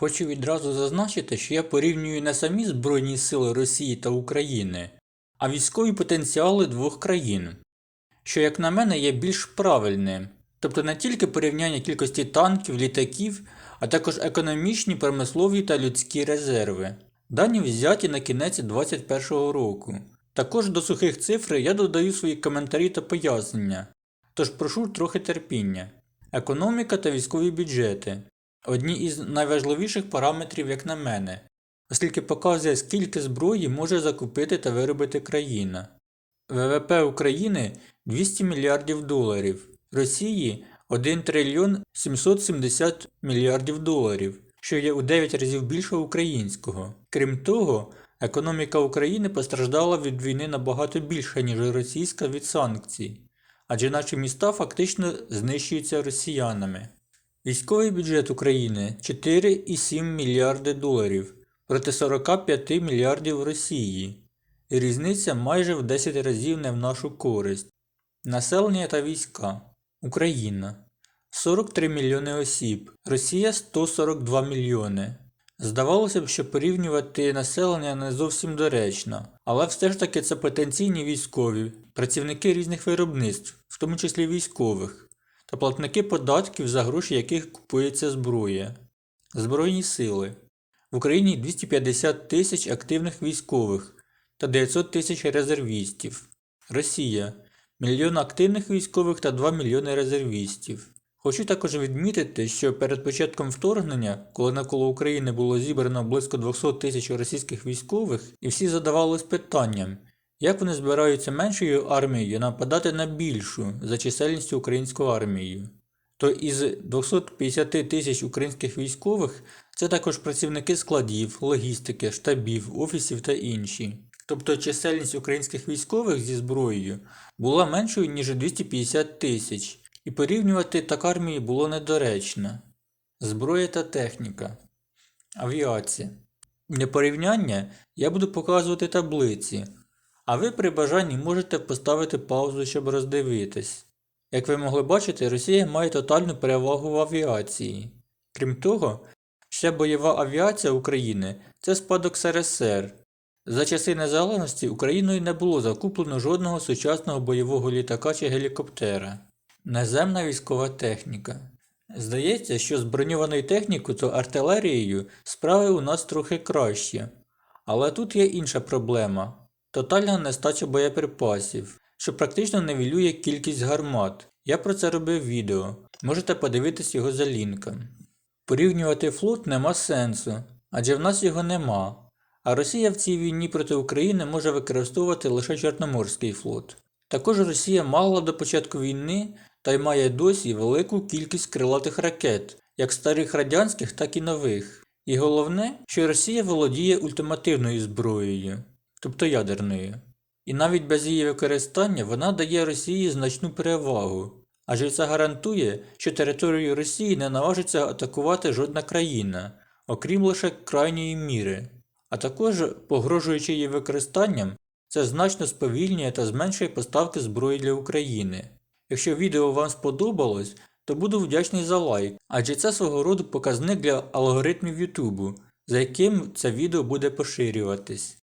Хочу відразу зазначити, що я порівнюю не самі Збройні Сили Росії та України, а військові потенціали двох країн, що, як на мене, є більш правильним, тобто не тільки порівняння кількості танків, літаків, а також економічні, промислові та людські резерви. Дані взяті на кінець 2021 року. Також до сухих цифр я додаю свої коментарі та пояснення, тож прошу трохи терпіння. Економіка та військові бюджети одні із найважливіших параметрів, як на мене, оскільки показує, скільки зброї може закупити та виробити країна. ВВП України 200 мільярдів доларів, Росії 1 трильйон 770 мільярдів доларів, що є у 9 разів більше українського. Крім того, економіка України постраждала від війни набагато більше, ніж російська від санкцій, адже наші міста фактично знищуються росіянами. Військовий бюджет України 4,7 мільярди доларів проти 45 мільярдів Росії. І різниця майже в 10 разів не в нашу користь. Населення та війська. Україна 43 мільйони осіб, Росія 142 мільйони. Здавалося б, що порівнювати населення не зовсім доречно, але все ж таки це потенційні військові, працівники різних виробництв, в тому числі військових, та платники податків, за гроші яких купується зброя. Збройні сили. В Україні 250 тисяч активних військових та 900 тисяч резервістів. Росія мільйон активних військових та 2 мільйони резервістів. Хочу також відмітити, що перед початком вторгнення, коли навколо України було зібрано близько 200 тисяч російських військових, і всі задавались питанням, як вони збираються меншою армією нападати на більшу за чисельністю українську армію. То із 250 тисяч українських військових це також працівники складів, логістики, штабів, офісів та інші. Тобто чисельність українських військових зі зброєю була меншою, ніж 250 тисяч, і порівнювати так армії було недоречно. Зброя та техніка. Авіація. Для порівняння я буду показувати таблиці, а ви при бажанні можете поставити паузу, щоб роздивитись. Як ви могли бачити, Росія має тотальну перевагу в авіації. Крім того, вся бойова авіація України це спадок СРСР. За часи незалежності Україною не було закуплено жодного сучасного бойового літака чи гелікоптера. Наземна військова техніка. Здається, що з броньованою технікою та артилерією справи у нас трохи краще. Але тут є інша проблема тотальна нестача боєприпасів, що практично невілює кількість гармат. Я про це робив відео, можете подивитись його за лінком. Порівнювати флот нема сенсу, адже в нас його нема. А Росія в цій війні проти України може використовувати лише Чорноморський флот. Також Росія мала до початку війни та й має досі велику кількість крилатих ракет, як старих радянських, так і нових. І головне, що Росія володіє ультимативною зброєю, тобто ядерною. І навіть без її використання вона дає Росії значну перевагу, адже це гарантує, що територію Росії не наважиться атакувати жодна країна, окрім лише крайньої міри. А також, погрожуючи її використанням, це значно сповільнює та зменшує поставки зброї для України. Якщо відео вам сподобалось, то буду вдячний за лайк, адже це свого роду показник для алгоритмів YouTube, за яким це відео буде поширюватись.